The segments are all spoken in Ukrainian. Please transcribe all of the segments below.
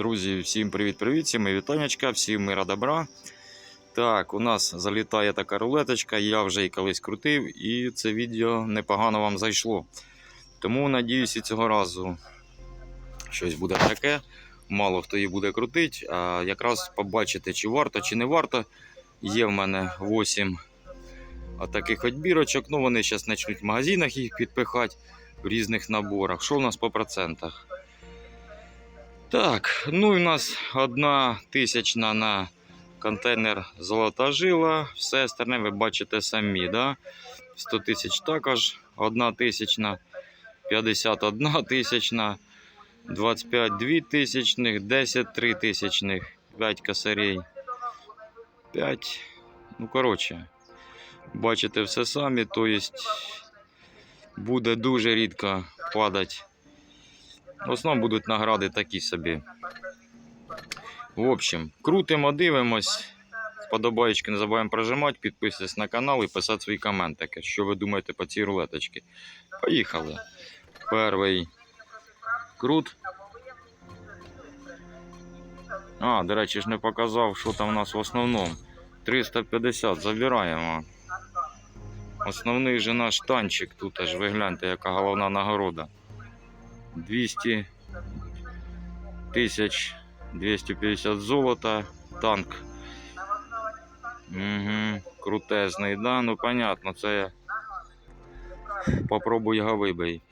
Друзі, всім привіт-привіт, всім вітаннячка, всім мира добра. Так, у нас залітає така рулеточка, я вже її колись крутив, і це відео непогано вам зайшло. Тому надіюсь, і цього разу щось буде таке. Мало хто її буде крутити, а якраз побачити, чи варто, чи не варто. Є в мене 8 таких от бірочок. Ну, вони зараз почнуть в магазинах їх підпихати в різних наборах. Що у нас по процентах? Так, ну і у нас одна тисячна на контейнер золота жила. Все остальне ви бачите самі. Да? 100 тисяч також, одна тисячна, 51 тисячна, 25 2 тисячних, 10 3 тисячних, 5 косарей, 5. Ну, коротше, бачите все самі, то есть буде дуже рідко падати. В основному будуть награди такі собі. В общем, крутимо, дивимось. Вподобаєчки не забуваємо прожимати, підписуйтесь на канал і писати свої коментики. Що ви думаєте по цій рулеточці. Поїхали. Перший крут. А, до речі, ж не показав, що там у нас в основному. 350 забираємо. Основний же наш танчик тут аж ви гляньте, яка головна нагорода. 200 тисяч 250 золота, танк. Угу, крутезний, да? Ну понятно, це я попробую його вибий.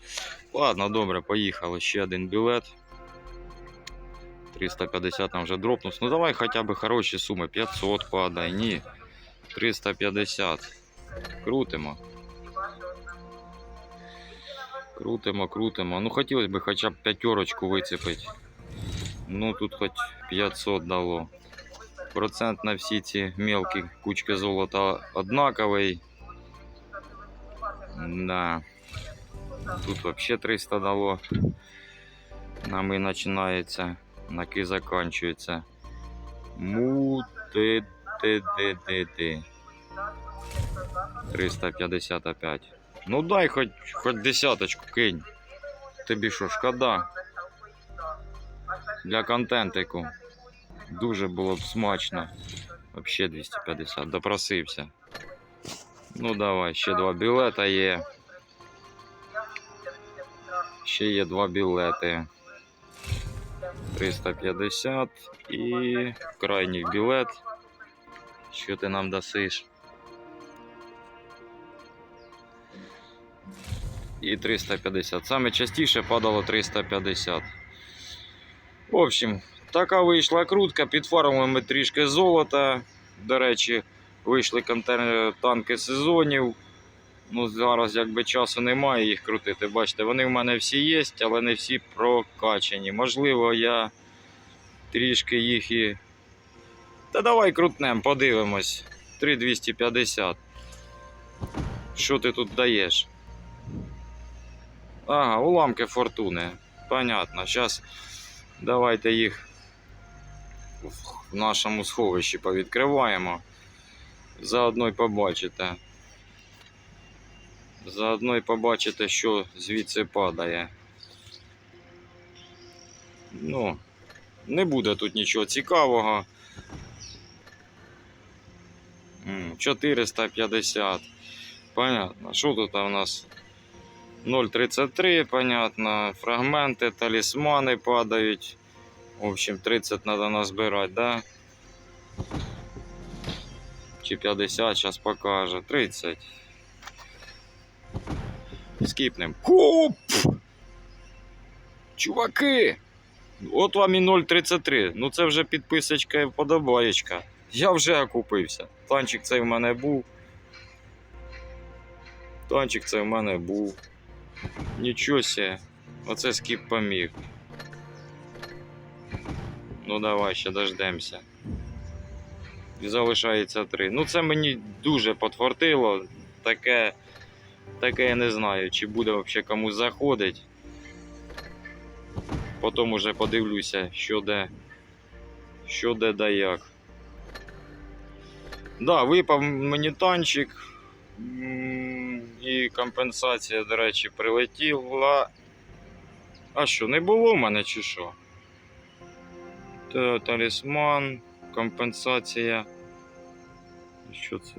Ладно, добре, поїхали. Ще один білет. 350 там вже дропнув. Ну давай хоча б хороші суми. 500 падай, ні. 350. Крутимо. Крутимо, крутимо. Ну хотілося б хоча б п'ятерочку вицепити. Ну тут хоч 500 дало. Процент на всі ці мелкі кучки золота однаковий. Да. Тут вообще 300 дало. Нами починається, наки закінчується. Мути ти ти ти ти 355. Ну дай хоч, хоч десяточку кинь. Тобі що, шкода? Для контентику. Дуже було б смачно. Вообще 250. Допросився. Ну давай, ще два білета є. Ще є два білети. 350 і крайній білет. Що ти нам дасиш? І 350. Саме частіше падало 350. В общем, така вийшла крутка. Підфармили ми трішки золота. До речі, вийшли танки сезонів. Ну, зараз якби часу немає їх крутити. Бачите, вони в мене всі є, але не всі прокачані. Можливо, я трішки їх і. Та давай крутнем, подивимось. 3250. Що ти тут даєш? Ага, уламки фортуни. Понятно. Зараз давайте їх в нашому сховищі повідкриваємо. Заодно й побачите. Заодно й побачите, що звідси падає. Ну, не буде тут нічого цікавого. 450. Понятно. Що тут у нас? 0,33, понятно. Фрагменти, талісмани падають. В общем, 30 треба назбирати, да? Чи 50, зараз покаже. 30. Скіпнем. Хоп! Чуваки! От вам і 0,33. Ну це вже підписочка і вподобаєчка. Я вже окупився. Танчик цей в мене був. Танчик цей в мене був. Нічого себе. Оце скіп поміг. Ну давай ще дождемося. І залишається три. Ну це мені дуже подфартило. Таке, таке я не знаю, чи буде взагалі комусь заходить. Потім уже подивлюся, що де. Що де да як. Да, випав мені танчик. І компенсація, до речі, прилетіла. А що, не було в мене чи що? Та- Талісман, компенсація. Що це?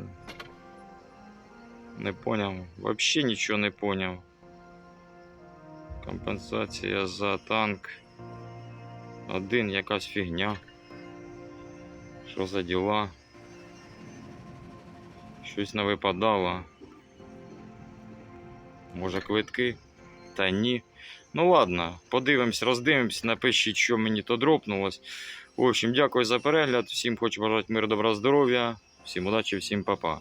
Не поняв. Вообще нічого не поняв. Компенсація за танк. Один якась фігня. Що за діла? Щось не випадало. Може квитки? Та ні. Ну ладно, подивимось, роздивимось, напишіть, що мені то дропнулось. В общем, дякую за перегляд. Всім хочу бажати миру, добра, здоров'я. Всім удачі, всім па-па.